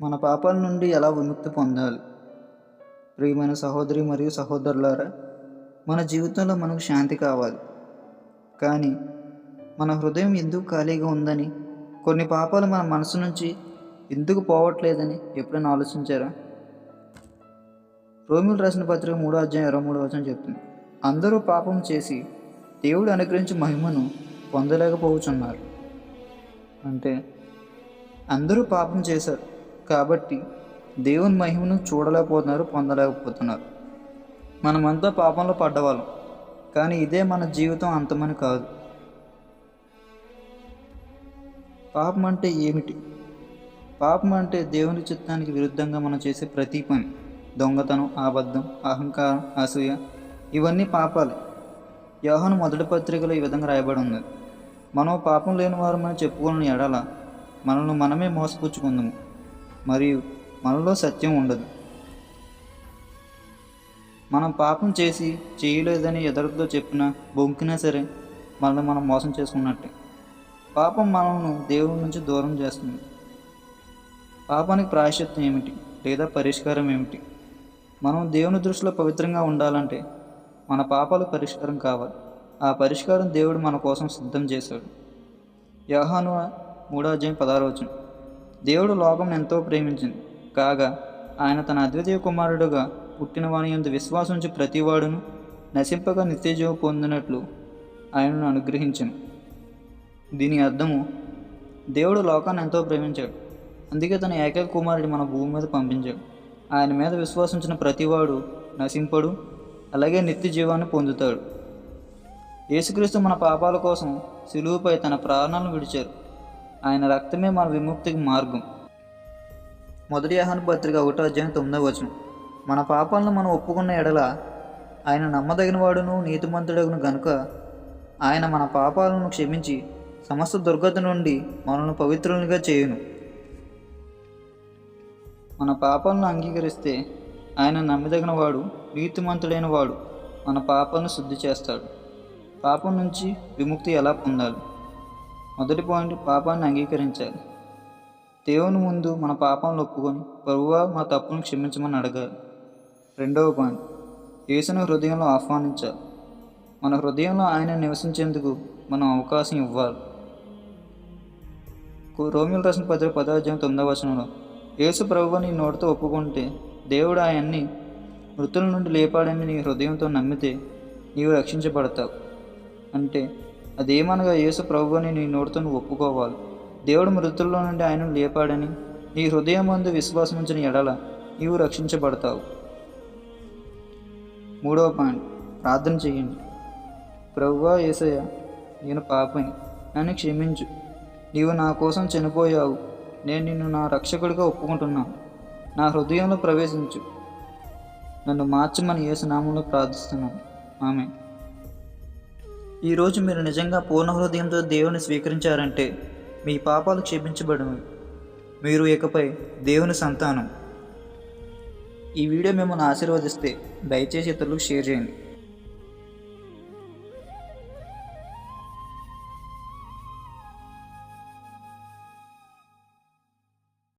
మన పాపాల నుండి ఎలా విముక్తి పొందాలి? ప్రియమైన సహోదరి మరియు సహోదరులారా మన జీవితంలో మనకు శాంతి కావాలి. కానీ మన హృదయం ఎందుకు ఖాళీగా ఉందని కొన్ని పాపాలు మన మనసు నుంచి ఎందుకు పోవట్లేదని ఎప్పుడైనా ఆలోచించారా? రోమిల్ రాసిన పత్రిక మూడో అధ్యాయం ఇరవై మూడో వచనం చెప్తుంది. అందరూ పాపం చేసి దేవుడు అనుగ్రహించి మహిమను పొందలేకపోవచ్చున్నారు. అంటే అందరూ పాపం చేశారు. కాబట్టి దేవుని మహిమను చూడలేకపోతున్నారు పొందలేకపోతున్నారు. మనమంతా పాపంలో పడ్డవాళ్ళం. కానీ ఇదే మన జీవితం అంతమని కాదు. పాపం అంటే ఏమిటి? పాపం అంటే దేవుని చిత్తానికి విరుద్ధంగా మనం చేసే ప్రతి పని. దొంగతనం అబద్ధం అహంకారం అసూయ ఇవన్నీ పాపాలే. యోహాను మొదటి పత్రికలో ఈ విధంగా రాయబడి ఉంది. మనం పాపం లేని మనం చెప్పుకున్న ఎడల మనల్ని మనమే మోసపుచ్చుకుందాము. మరియు మనలో సత్యం ఉండదు. మనం పాపం చేసి చేయలేదని ఎదరితో చెప్పినా బొంకినా సరే మనల్ని మనం మోసం చేసుకున్నట్టే. పాపం మనల్ని దేవుడి నుంచి దూరం చేస్తుంది. పాపానికి ప్రాయశ్చిత్తం ఏమిటి లేదా పరిష్కారం ఏమిటి? మనం దేవుని దృష్టిలో పవిత్రంగా ఉండాలంటే మన పాపాలు పరిష్కారం కావాలి. ఆ పరిష్కారం దేవుడు మన కోసం సిద్ధం చేశాడు. యహాను మూడో అధ్యాయం పదారోచన దేవుడు లోకం ఎంతో ప్రేమించింది. కాగా ఆయన తన అద్వితీయ కుమారుడుగా పుట్టిన వాని ఎందు విశ్వాసించి ప్రతివాడును నశింపగా నిత్యజీవ పొందినట్లు ఆయనను అనుగ్రహించను. దీని అర్థము దేవుడు లోకాన్ని ఎంతో ప్రేమించాడు. అందుకే తన ఏకైక కుమారుడి మన భూమి మీద పంపించాడు. ఆయన మీద విశ్వాసించిన ప్రతివాడు నశింపడు అలాగే నిత్య జీవాన్ని పొందుతాడు. యేసుక్రీస్తు మన పాపాల కోసం సిలువుపై తన ప్రాణాలను విడిచారు. ఆయన రక్తమే మన విముక్తికి మార్గం. మొదటి ఆహ్వాన పత్రిక ఒకటో అధ్యాయం తొమ్మిదో వచనం. మన పాపాలను మనం ఒప్పుకున్న ఎడల ఆయన నమ్మదగిన వాడును నీతిమంతుడగును గనుక ఆయన మన పాపాలను క్షమించి సమస్త దుర్గతి నుండి మనల్ని పవిత్రునిగా చేయును. మన పాపాలను అంగీకరిస్తే ఆయన నమ్మదగిన వాడు నీతిమంతుడైన వాడు మన పాపాలను శుద్ధి చేస్తాడు. పాపం నుంచి విముక్తి ఎలా పొందాలి? మొదటి పాయింట్ పాపాన్ని అంగీకరించాలి. దేవుని ముందు మన పాపాలను ఒప్పుకొని ప్రభువా మా తప్పును క్షమించమని అడగాలి. రెండవ పాయింట్ యేసును హృదయంలో ఆహ్వానించాలి. మన హృదయంలో ఆయన నివసించేందుకు మనం అవకాశం ఇవ్వాలి. రోమిల్ రాసిన పత్రిక పదార్థం తొమ్మిదవ వచనంలో యేసు ప్రభువు నీ నోటితో ఒప్పుకుంటే దేవుడు ఆయన్ని మృతుల నుండి లేపాడని నీ హృదయంతో నమ్మితే నీవు రక్షించబడతావు. అంటే అదేమనగా యేసు ప్రభువని నీ నోటితో ఒప్పుకోవాలి. దేవుడు మృతుల్లో నుండి ఆయనను లేపాడని నీ హృదయం ముందు విశ్వాసం ఉంచిన ఎడల నీవు రక్షించబడతావు. మూడవ పాయింట్ ప్రార్థన చేయండి. ప్రభువా ఏసయ్య నేను పాపని నన్ను క్షమించు. నీవు నా కోసం చనిపోయావు. నేను నిన్ను నా రక్షకుడిగా ఒప్పుకుంటున్నాను. నా హృదయంలో ప్రవేశించు. నన్ను మార్చమని యేసునామంలో ప్రార్థిస్తున్నాను. ఆమె ఈరోజు మీరు నిజంగా పూర్ణ హృదయంతో దేవుని స్వీకరించారంటే మీ పాపాలు క్షమించబడినవి మీరు ఇకపై దేవుని సంతానం. ఈ వీడియో మిమ్మల్ని ఆశీర్వదిస్తే దయచేసి ఇతరులకు షేర్ చేయండి.